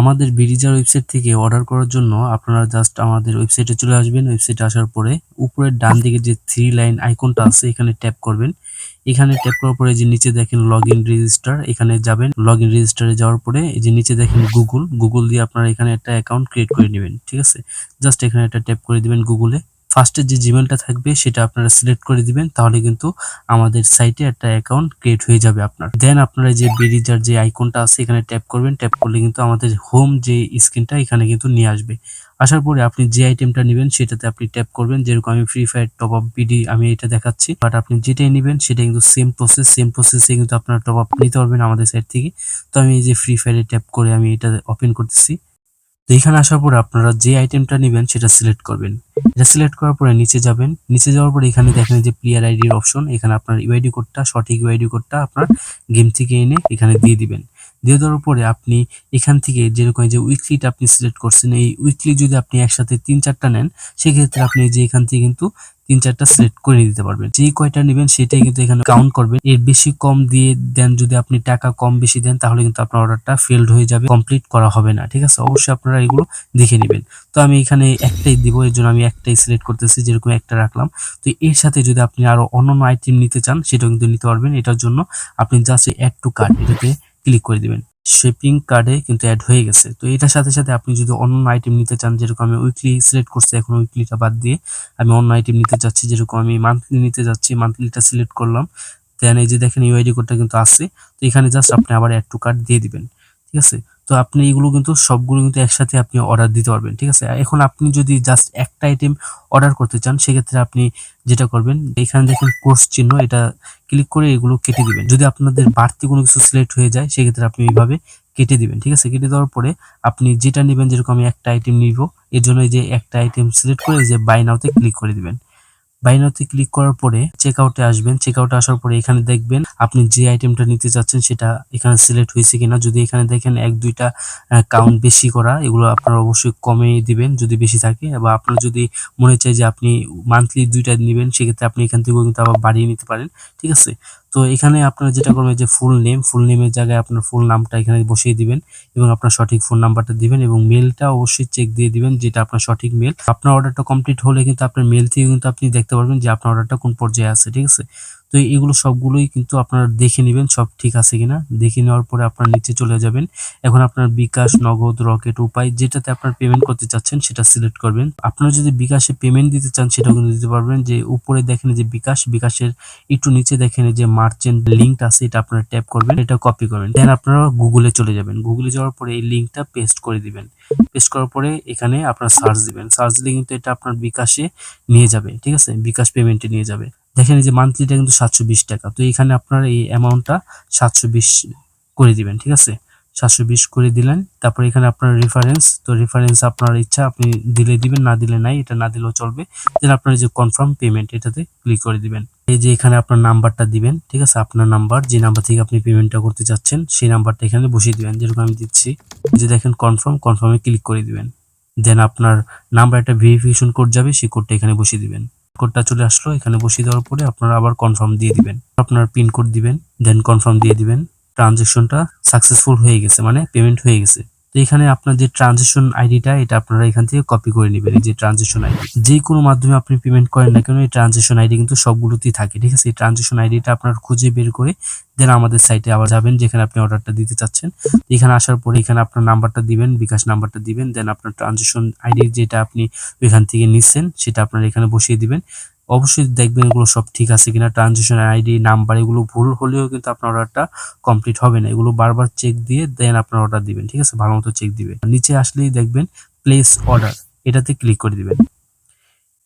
আমাদের বিরিজার ওয়েবসাইট থেকে অর্ডার করার জন্য আপনারা জাস্ট আমাদের ওয়েবসাইটে চলে আসবেন। ওয়েবসাইটে আসার পরে উপরের ডান দিকে যে থ্রি লাইন আইকনটা আছে, এখানে ট্যাপ করবেন। এখানে ট্যাপ করার পরে যে নিচে দেখেন লগ ইন রেজিস্টার এখানে যাবেন। লগ ইন রেজিস্টারে যাওয়ার পরে এই যে নিচে দেখেন গুগল গুগল দিয়ে আপনারা এখানে একটা অ্যাকাউন্ট ক্রিয়েট করে নেবেন, ঠিক আছে? জাস্ট এখানে একটা ট্যাপ করে দিবেন গুগলে ফার্স্টে যে জিমেলটা থাকবে, সেটা আপনারা সিলেক্ট করে দিবেন, তাহলে কিন্তু আমাদের সাইটে একটা অ্যাকাউন্ট ক্রিয়েট হয়ে যাবে আপনার। দেন আপনারা যে বেরিজার যে আইকনটা আছে, এখানে ট্যাপ করবেন ট্যাপ করলে কিন্তু আমাদের হোম যে স্ক্রিনটা এখানে কিন্তু নিয়ে আসবে। আসার পরে আপনি যে আইটেমটা নেবেন, সেটাতে আপনি ট্যাপ করবেন, যেরকম আমি free fire top up BD আমি এটা দেখাচ্ছি। বাট আপনি যেটাই নেবেন, সেটা কিন্তু সেম প্রসেস সেম প্রসেসে কিন্তু আপনার টপ আপ নিতে পারবেন আমাদের সাইট থেকে। তো আমি এই যে ফ্রি ফায়ারে ট্যাপ করে আমি এটা ওপেন করতেছি। তো এখানে আসার পরে আপনারা যে আইটেমটা নেবেন সেটা সিলেক্ট করবেন। এটা সিলেক্ট করার পরে নিচে যাবেন। নিচে যাওয়ার পরে এখানে দেখেন যে প্লেয়ার আইডির অপশন এখানে আপনার ইউআইডি কোডটা সঠিক ইউআইডি কোডটা আপনার গেম থেকে এনে এখানে দিয়ে দিবেন। দিয়ে দেওয়ার পরে আপনি এখান থেকে যেরকম যে উইকলিটা আপনি সিলেক্ট করছেন, এই উইকলি যদি আপনি একসাথে তিন চারটা নেন, সেক্ষেত্রে আপনি যে এখান থেকে কিন্তু তিন চারটা সিলেক্ট করে দিতে পারবেন। যেই কয়টা নেবেন সেটাই কিন্তু এখানে কাউন্ট করবেন। এর বেশি কম দিয়ে দেন, যদি আপনি টাকা কম বেশি দেন, তাহলে কিন্তু আপনার অর্ডারটা ফেলড হয়ে যাবে কমপ্লিট করা হবে না, ঠিক আছে? অবশ্যই আপনারা এগুলো দেখে নেবেন। তো আমি এখানে একটাই দিব, এর জন্য আমি একটাই সিলেক্ট করতেছি, যেরকম একটা রাখলাম। তো এর সাথে যদি আপনি আরও অন্যান্য আইটেম নিতে চান, সেটাও কিন্তু নিতে পারবেন। এটার জন্য আপনি জাস্ট অ্যাড টু কার্ড এটাতে ক্লিক করে দিবেন। শেপিং কার্ডে কিন্তু অ্যাড হয়ে গেছে। তো এটার সাথে সাথে আপনি যদি অন্য আইটেম নিতে চান, যেরকম আমি উইকলি সিলেক্ট করছি এখন উইকলিটা বাদ দিয়ে, আমি অন্য আইটেম নিতে চাচ্ছি যেরকম আমি মান্থলি নিতে যাচ্ছি মান্থলিটা সিলেক্ট করলাম দেন এই যে দেখেন ইউআইডি কোডটা কিন্তু আছে, তো এখানে জাস্ট আপনি আবার অ্যাড টু কার্ড দিয়ে দিবেন। ঠিক আছে? তো আপনি এগুলো কিন্তু সবগুলো কিন্তু একসাথে আপনি অর্ডার দিতে পারবেন, ঠিক আছে? এখন আপনি যদি জাস্ট একটা আইটেম অর্ডার করতে চান, সেক্ষেত্রে আপনি যেটা করবেন, এখানে দেখেন কোর্স চিহ্ন, এটা ক্লিক করে এগুলো কেটে দিবেন। যদি আপনাদের বাড়তি কোনো কিছু সিলেক্ট হয়ে যায়, সেক্ষেত্রে আপনি এইভাবে কেটে দিবেন, ঠিক আছে? কেটে দেওয়ার পরে আপনি যেটা নেবেন, যেরকম আমি একটা আইটেম নিব, এর জন্য এই যে একটা আইটেম সিলেক্ট করে, এই যে বাই নাওতে ক্লিক করে দিবেন। বাইনাতে ক্লিক করার পরে চেক আউটে আসবেন। চেক আউটে আসার পরে এখানে দেখবেন আপনি যে আইটেমটা নিতে চাচ্ছেন সেটা এখানে সিলেক্ট হয়েছে কিনা। যদি এখানে দেখেন এক, দুইটা কাউন্ট বেশি করা, এগুলো আপনারা অবশ্যই কমে দিবেন যদি বেশি থাকে। বা আপনার যদি মনে চায় যে আপনি মান্থলি দুইটা নেবেন, সেক্ষেত্রে আপনি এখান থেকেও কিন্তু আবার বাড়িয়ে নিতে পারেন। ঠিক আছে? তো এখানে আপনারা যেটা করবেন যে ফুল নেম ফুল নেমের জায়গায় আপনার ফুল নামটা এখানে বসিয়ে দিবেন এবং আপনার সঠিক ফোন নাম্বারটা দিবেন এবং মেলটা অবশ্যই চেক দিয়ে দিবেন যেটা আপনার সঠিক মেল আপনার অর্ডারটা কমপ্লিট হলে কিন্তু আপনার মেল থেকে কিন্তু আপনি দেখতে পারবেন যে আপনার অর্ডারটা কোন পর্যায়ে আছে, ঠিক আছে? তো এগুলো সবগুলোই কিন্তু আপনারা দেখে নেবেন সব ঠিক আছে কিনা। দেখে নেওয়ার পরে আপনার নিচে চলে যাবেন। এখন আপনার বিকাশ, নগদ, রকেট, উপায় যেটাতে আপনার পেমেন্ট করতে চাচ্ছেন সেটা সিলেক্ট করবেন। আপনারা যদি বিকাশে পেমেন্ট দিতে চান সেটাও কিন্তু দিতে পারবেন। যে উপরে দেখেন যে বিকাশ, বিকাশের একটু নিচে দেখেন যে মার্চেন্ট লিঙ্কটা আছে, এটা আপনারা ট্যাপ করবেন, এটা কপি করবেন। দেন আপনারা গুগলে চলে যাবেন। গুগলে যাওয়ার পরে এই লিঙ্কটা পেস্ট করে দিবেন। পেস্ট করার পরে এখানে আপনার সার্চ দিবেন। সার্চ দিলে কিন্তু এটা আপনার বিকাশে নিয়ে যাবে, ঠিক আছে? বিকাশ পেমেন্টে নিয়ে যাবে। দেখেন এই যে মান্থলিটা কিন্তু সাতশো বিশ টাকা। তো এখানে আপনার এই অ্যামাউন্টটা সাতশো বিশ করে দিবেন, ঠিক আছে? সাতশো বিশ করে দিলেন, তারপর এখানে আপনার রেফারেন্স তো রেফারেন্স আপনার ইচ্ছা, আপনি দিলে দিবেন, না দিলে নাই, এটা না দিলেও চলবে। দেন আপনার যে কনফার্ম পেমেন্ট এটাতে ক্লিক করে দিবেন। এই যে এখানে আপনার নাম্বারটা দিবেন, ঠিক আছে? আপনার নাম্বার যে নাম্বার থেকে আপনি পেমেন্টটা করতে চাচ্ছেন, সেই নাম্বারটা এখানে বসিয়ে দিবেন, যেরকম আমি দিচ্ছি। যে দেখেন কনফার্ম কনফার্মে ক্লিক করে দিবেন। দেন আপনার নাম্বার একটা ভেরিফিকেশন কোড যাবে, সেই কোডটা এখানে বসিয়ে দিবেন। কোডটা চলে আসলো, এখানে বসিয়ে দেওয়ার পরে আপনারা আবার কনফার্ম দিয়ে দিবেন। আপনার পিন কোড দিবেন দেন কনফার্ম দিয়ে দিবেন। ট্রানজেকশনটা সাকসেসফুল হয়ে গেছে মানে পেমেন্ট হয়ে গেছে। এখানে আপনার যে ট্রানজেকশন আইডিটা এটা আপনারা এখান থেকে কপি করে নেবেন। যে ট্রানজেকশন আইডি যে কোনো মাধ্যমে আপনি পেমেন্ট করেন না কেন, এই ট্রানজেকশন আইডি কিন্তু সবগুলোতেই থাকে, ঠিক আছে? এই ট্রানজেকশন আইডিটা আপনার খুঁজে বের করে দেন আমাদের সাইটে আবার যাবেন, যেখানে আপনি অর্ডারটা দিতে চাচ্ছেন। এখানে আসার পরে এখানে আপনার নাম্বারটা দিবেন, বিকাশ নাম্বারটা দিবেন দেন আপনার ট্রানজেকশন আইডি যেটা আপনি ওইখান থেকে নিচ্ছেন, সেটা আপনার এখানে বসিয়ে দিবেন। অবশ্যই দেখবেন এগুলো সব ঠিক আছে কিনা ট্রানজেকশন আইডি নাম্বার এগুলো ভুল হলেও কিন্তু আপনার অর্ডারটা কমপ্লিট হবে না। এগুলো বারবার চেক দিয়ে দেন আপনার অর্ডার দিবেন, ঠিক আছে? ভালো মতো চেক দিবেন। নিচে আসলেই দেখবেন প্লেস অর্ডার এটাতে ক্লিক করে দিবেন।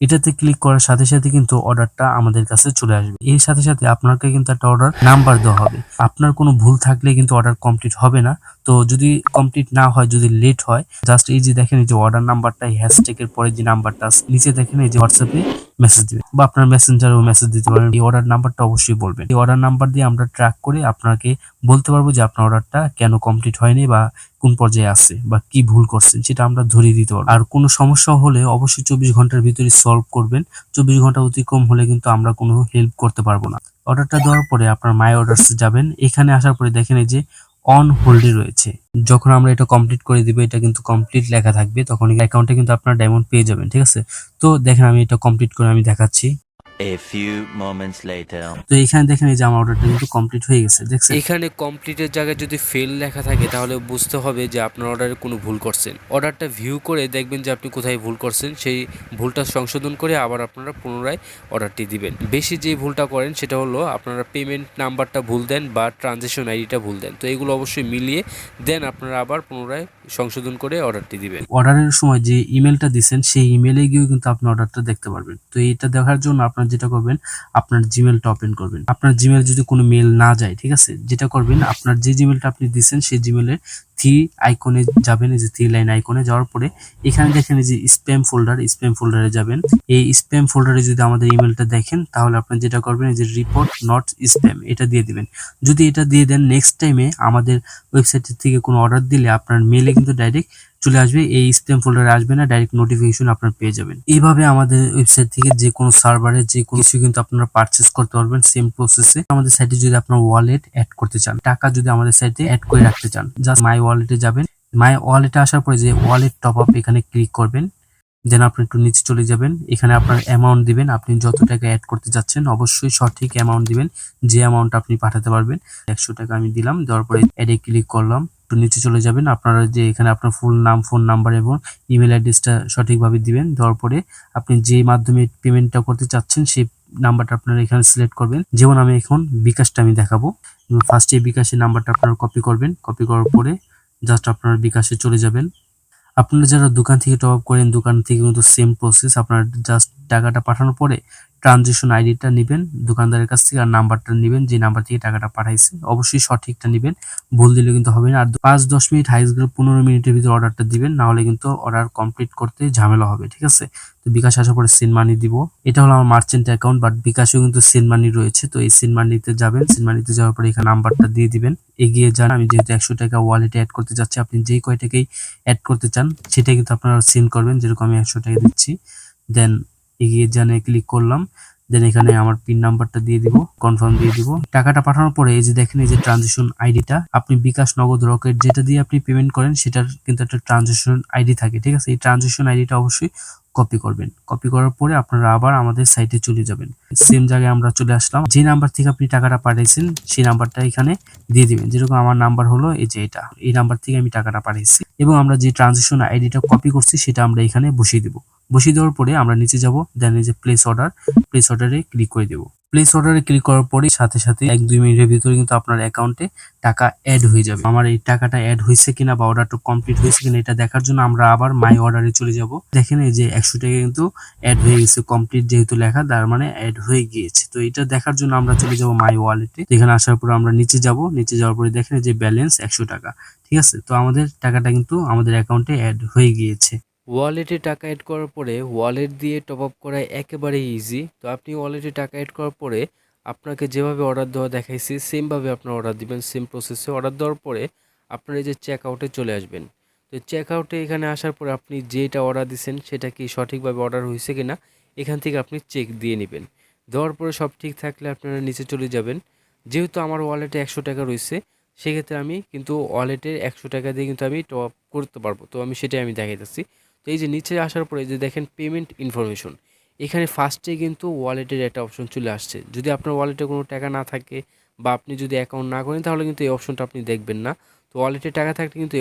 এটাতে ক্লিক করার সাথে সাথে কিন্তু অর্ডারটা আমাদের কাছে চলে আসবে। এর সাথে সাথে আপনাকে কিন্তু একটা অর্ডার নাম্বার দেওয়া হবে। আপনার কোনো ভুল থাকলে কিন্তু অর্ডার কমপ্লিট হবে না। তো যদি কমপ্লিট না হয়, যদি লেট হয় জাস্ট এই যে দেখেন এই যে অর্ডার নাম্বারটা হ্যাশট্যাগের পরে যে নাম্বারটা নিচে দেখেন এই যে হোয়াটসঅ্যাপে মেসেজ দিবেন বা আপনার মেসেঞ্জারেও মেসেজ দিতে পারেন এই অর্ডার নাম্বারটা অবশ্যই বলবেন। এই অর্ডার নাম্বার দিয়ে আমরা ট্র্যাক করে আপনাকে বলতে পারব যে আপনার অর্ডারটা কেন কমপ্লিট হয়নি বা কোন পর্যায়ে আছে বা কি ভুল করছেন, সেটা আমরা ধরিয়ে দিতে পারব। আর কোনো সমস্যা হলে অবশ্যই চব্বিশ ঘণ্টার ভিতরে সলভ করবেন। চব্বিশ ঘণ্টা অতিক্রম হলে কিন্তু আমরা কোনো হেল্প করতে পারব না। অর্ডারটা দেওয়ার পরে আপনার মাই অর্ডারস যাবেন। এখানে আসার পরে দেখেন এই যে অন হোল্ডে রয়েছে। যখন আমরা এটা কমপ্লিট করে দিব, এটা কিন্তু কমপ্লিট লেখা থাকবে, তখন অ্যাকাউন্টে কিন্তু আপনার ডায়মন্ড পেয়ে যাবেন, ঠিক আছে? তো দেখেন আমি এটা কমপ্লিট করে আমি দেখাচ্ছি। A few moments later. তো এখানে দেখেন এই যে আমার অর্ডারটা কিন্তু কমপ্লিট হয়ে গেছে দেখছেন? এখানে কমপ্লিটের জায়গায় যদি ফেল লেখা থাকে তাহলে বুঝতে হবে যে আপনার অর্ডারে কোনো ভুল করছেন। অর্ডারটা ভিউ করে দেখবেন যে আপনি কোথায় ভুল করছেন সেই ভুলটা সংশোধন করে আবার আপনারা পুনরায় অর্ডারটি দিবেন। বেশি যে ভুলটা করেন সেটা হলো আপনারা পেমেন্ট নাম্বারটা ভুল দেন বা ট্রানজেকশন আইডিটা ভুল দেন। তো এগুলো অবশ্যই মিলিয়ে দেন আপনারা আবার পুনরায় সংশোধন করে অর্ডারটি দিবেন। অর্ডারের সময় যে ইমেলটা দিচ্ছেন সেই ইমেলে গিয়েও কিন্তু আপনি অর্ডারটা দেখতে পারবেন। তো এটা দেখার জন্য আপনার যেটা করবেন, আপনার জিমেলটা ওপেন করবেন। আপনার জিমেল যদি কোনো মেল না যায়, ঠিক আছে? যেটা করবেন, আপনার যে জিমেলটা আপনি দিচ্ছেন সেই জিমেলের থ্রি আইকনে যাবেন, এই যে থ্রি লাইন আইকনে যাওয়ার পরে এখানে দেখেন এই যে স্প্যাম ফোল্ডার স্প্যাম ফোল্ডারে যাবেন। এই স্প্যাম ফোল্ডারে যদি আমাদের ইমেলটা দেখেন, তাহলে আপনি যেটা করবেন, এই যে রিপোর্ট নট স্প্যাম এটা দিয়ে দিবেন। যদি এটা দিয়ে দেন নেক্সট টাইমে আমাদের ওয়েবসাইট থেকে কোনো অর্ডার দিলে আপনার মেলে কিন্তু ডাইরেক্ট চলে আসবে, এই স্প্যাম ফোল্ডারে আসবে না ডাইরেক্ট নোটিফিকেশন আপনার পেয়ে যাবেন। এইভাবে আমাদের ওয়েবসাইট থেকে যে কোনো সার্ভারে যে কোনো কিছু কিন্তু আপনারা পারচেস করতে পারবেন সেম প্রসেসে আমাদের সাইটে যদি আপনার ওয়ালেট অ্যাড করতে চান, টাকা যদি আমাদের সাইটে অ্যাড করে রাখতে চান জাস্ট মাই ওয়ালেটে যাবেন। মাই ওয়ালেটে আসার পরে যে ওয়ালেট টপ আপ এখানে ক্লিক করবেন দেন আপনি একটু নিচে চলে যাবেন। এখানে আপনার অ্যামাউন্ট দিবেন, আপনি যত টাকা অ্যাড করতে যাচ্ছেন, অবশ্যই সঠিক অ্যামাউন্ট দিবেন, যে অ্যামাউন্ট আপনি পাঠাতে পারবেন। একশো টাকা আমি দিলাম, দেওয়ার পরে অ্যাডে ক্লিক করলাম। একটু নিচে চলে যাবেন। আপনারা যে এখানে আপনার ফুল নাম ফোন নাম্বার এবং ইমেল অ্যাড্রেসটা সঠিকভাবে দিবেন। দেওয়ার পরে আপনি যে মাধ্যমে পেমেন্টটা করতে চাচ্ছেন, সেই নাম্বারটা আপনারা এখানে সিলেক্ট করবেন। যেমন আমি এখন বিকাশটা আমি দেখাবো। ফার্স্টে বিকাশের নাম্বারটা আপনারা কপি করবেন। কপি করার পরে জাস্ট আপনার বিকাশে চলে যাবেন। আপনারা যারা দোকান থেকে টপ আপ করেন, দোকান থেকে কিন্তু সেম প্রসেস আপনার জাস্ট টাকাটা পাঠানোর পরে ট্রানজেকশন আইডিটা নেবেন, দোকানদারের কাছ থেকে আর নাম্বারটা নেবেন, যে নাম্বার থেকে টাকাটা পাঠাইছে, অবশ্যই সঠিকটা নেবেন। ভুল দিলে কিন্তু হবে না। আর পাঁচ দশ মিনিট হাইস্ট করে পনেরো মিনিটের ভিতরে অর্ডারটা দিবেন, না হলে কিন্তু অর্ডার কমপ্লিট করতে ঝামেলা হবে, ঠিক আছে? তো বিকাশ আসার পরে সেন্ড মানি দিব। এটা হলো আমার মার্চেন্ট অ্যাকাউন্ট বাট বিকাশেও কিন্তু সেন্ড মানি রয়েছে। তো এই সেন্ড মানিতে যাবেন সেন্ড মানিতে যাওয়ার পরে এখানে নাম্বারটা দিয়ে দিবেন। এগিয়ে যান। আমি যেহেতু একশো টাকা ওয়ালেটে অ্যাড করতে যাচ্ছি, আপনি যেই কয় টাকাই অ্যাড করতে চান সেটা কিন্তু আপনারা সেন্ড করবেন। যেরকম আমি একশো টাকা দিচ্ছি। দেন এগিয়ে জানে ক্লিক করলাম দেন এখানে আমার পিন নাম্বারটা দিয়ে দিব কনফার্ম দিয়ে দিব। টাকাটা পাঠানোর পরে এই যে দেখেন এই যে ট্রানজেকশন আইডিটা আপনি বিকাশ নগদ রকেট যেটা দিয়ে আপনি পেমেন্ট করেন সেটার কিন্তু একটা ট্রানজেকশন আইডি থাকে, ঠিক আছে? এই ট্রানজেকশন আইডিটা অবশ্যই কপি করবেন। কপি করার পরে আপনারা আবার আমাদের সাইটে চলে যাবেন। সেম জায়গায় আমরা চলে আসলাম। যে নাম্বার থেকে আপনি টাকাটা পাঠিয়েছেন, সেই নাম্বারটা এখানে দিয়ে দিবেন। যেরকম আমার নাম্বার হলো এই যে এটা, এই নাম্বার থেকে আমি টাকাটা পাঠিয়েছি। এবং আমরা যে ট্রানজেকশন আইডিটা কপি করছি, সেটা আমরা এখানে বসিয়ে দিব। বসিয়ে দেওয়ার পরে আমরা নিচে যাব দেন এই যে প্লেস অর্ডার প্লেস অর্ডারে ক্লিক করে দেব। প্লেস অর্ডারে ক্লিক করার পরে সাথে সাথে এক দুই মিনিটের ভিতরে কিন্তু আপনার অ্যাকাউন্টে টাকা অ্যাড হয়ে যাবে। আমার এই টাকাটা অ্যাড হয়েছে কিনা বা অর্ডারটা কমপ্লিট হয়েছে কিনা এটা দেখার জন্য আমরা আবার মাই অর্ডারে চলে যাব। দেখেন এই যে একশো টাকা কিন্তু অ্যাড হয়ে গেছে কমপ্লিট যেহেতু লেখা, তার মানে অ্যাড হয়ে গিয়েছে। তো এটা দেখার জন্য আমরা চলে যাব মাই ওয়ালেটে এখানে আসার পর আমরা নিচে যাব, নিচে যাওয়ার পরে দেখেন যে ব্যালেন্স একশো টাকা, ঠিক আছে? তো আমাদের টাকাটা কিন্তু আমাদের অ্যাকাউন্টে অ্যাড হয়ে গিয়েছে। ওয়ালেটে টাকা অ্যাড করার পরে ওয়ালেট দিয়ে টপ আপ করা একেবারে ইজি তো আপনি ওয়ালেটে টাকা অ্যাড করার পরে আপনাকে যেভাবে অর্ডার দেওয়া দেখাইছি সেমভাবে আপনার অর্ডার দিবেন সেম প্রসেসে অর্ডার দেওয়ার পরে আপনার এই যে চেক আউটে চলে আসবেন। তো চেক আউটে এখানে আসার পরে আপনি যেটা অর্ডার দিচ্ছেন সেটা কি সঠিকভাবে অর্ডার হয়েছে কিনা, এখান থেকে আপনি চেক দিয়ে নেবেন। দেওয়ার পরে সব ঠিক থাকলে আপনারা নিচে চলে যাবেন। যেহেতু আমার ওয়ালেটে একশো টাকা রয়েছে সেক্ষেত্রে আমি কিন্তু ওয়ালেটের একশো টাকা দিয়ে কিন্তু আমি টপ করতে পারব। তো আমি সেটাই আমি দেখাইতেছি। তো এই যে নিচে আসার পরে যে দেখেন পেমেন্ট ইনফরমেশন এখানে ফার্স্টে কিন্তু ওয়ালেটের একটা অপশন চলে আসছে। যদি আপনার ওয়ালেটে কোনো টাকা না থাকে বা আপনি যদি অ্যাকাউন্ট না করেন, তাহলে কিন্তু এই অপশনটা আপনি দেখবেন না। তো ওয়ালেটে টাকা থাকলে কিন্তু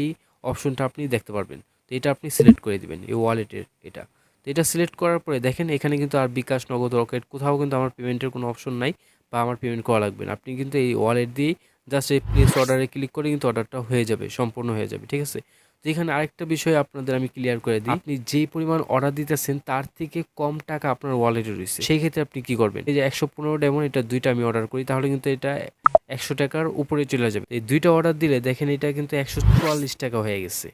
এই অপশনটা আপনি দেখতে পারবেন। তো এটা আপনি সিলেক্ট করে দিবেন, এই ওয়ালেটের এটা। তো এটা সিলেক্ট করার পরে দেখেন এখানে কিন্তু আর বিকাশ নগদ রকেট কোথাও কিন্তু আমার পেমেন্টের কোনো অপশন নাই বা আমার পেমেন্ট করা লাগবে না। আপনি কিন্তু এই ওয়ালেট দিয়েই জাস্ট এই প্লেস অর্ডারে ক্লিক করে কিন্তু অর্ডারটা হয়ে যাবে, সম্পূর্ণ হয়ে যাবে, ঠিক আছে? তো এখানে আরেকটা বিষয় আপনাদের আমি ক্লিয়ার করে দিই। আপনি যেই পরিমাণ অর্ডার দিতেছেন তার থেকে কম টাকা আপনার ওয়ালেটে রয়েছে। সেই ক্ষেত্রে আপনি কি করবেন? এই যে একশো পনেরো ডেমন এটা দুইটা আমি অর্ডার করি তাহলে কিন্তু এটা একশো টাকার উপরে চলে যাবে। এই দুইটা অর্ডার দিলে দেখেন এটা কিন্তু একশো চুয়াল্লিশ টাকা হয়ে গেছে।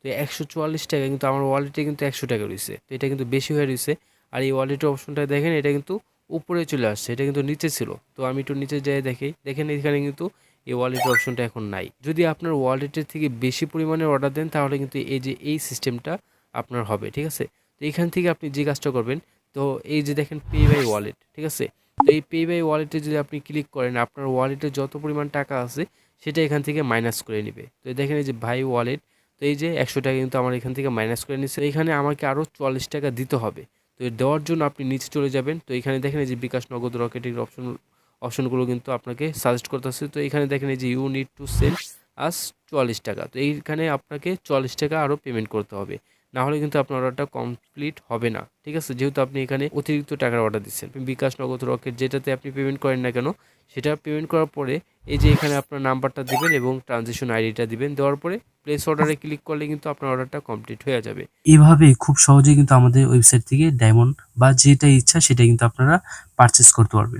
তো একশো চুয়াল্লিশ টাকা কিন্তু আমার ওয়ালেটে কিন্তু একশো টাকা রয়েছে। তো এটা কিন্তু বেশি হয়ে রয়েছে। আর এই ওয়ালেটের অপশনটা দেখেন এটা কিন্তু উপরে চলে আসছে এটা কিন্তু নিচে ছিল। তো আমি একটু নিচে যাই দেখি। দেখেন এখানে কিন্তু এই ওয়ালেটের অপশনটা এখন নাই। যদি আপনার ওয়ালেটের থেকে বেশি পরিমাণে অর্ডার দেন, তাহলে কিন্তু এই যে, এই সিস্টেমটা আপনার হবে, ঠিক আছে? তো এখান থেকে আপনি যে কাজটা করবেন, তো এই যে দেখেন পে বাই ওয়ালেট ঠিক আছে? তো এই পে বাই ওয়ালেটে যদি আপনি ক্লিক করেন, আপনার ওয়ালেটে যত পরিমাণ টাকা আছে, সেটা এখান থেকে মাইনাস করে নেবে। তো দেখেন এই যে ভাই ওয়ালেট তো এই যে একশো টাকা কিন্তু আমার এখান থেকে মাইনাস করে নিচ্ছে। এখানে আমাকে আরও চুয়াল্লিশ টাকা দিতে হবে। তো দেওয়ার জন্য আপনি নিচে চলে যাবেন। তো এখানে দেখেন এই যে বিকাশ নগদ রকেটের অপশন অপশনগুলো কিন্তু আপনাকে সাজেস্ট করতেছে তো এখানে দেখেন এই যে you need to sell us চুয়াল্লিশ টাকা। তো এইখানে আপনাকে চুয়াল্লিশ টাকা আরও পেমেন্ট করতে হবে। না হলে কিন্তু আপনার অর্ডারটা কমপ্লিট হবে না। ঠিক আছে? যেহেতু আপনি এখানে অতিরিক্ত টাকার অর্ডার দিচ্ছেন। বিকাশ নগদ রকেট যেটাতে আপনি পেমেন্ট করেন না কেন, সেটা পেমেন্ট করার পরে এই যে এখানে আপনার নাম্বারটা দিবেন এবং ট্রানজেকশন আইডিটা দিবেন। দেওয়ার পরে প্লেস অর্ডারে ক্লিক করলে কিন্তু আপনার অর্ডারটা কমপ্লিট হয়ে যাবে। এভাবে খুব সহজে কিন্তু আমাদের ওয়েবসাইট থেকে ডায়মন্ড বা যেটা ইচ্ছা সেটা কিন্তু আপনারা পারচেস করতে পারবেন।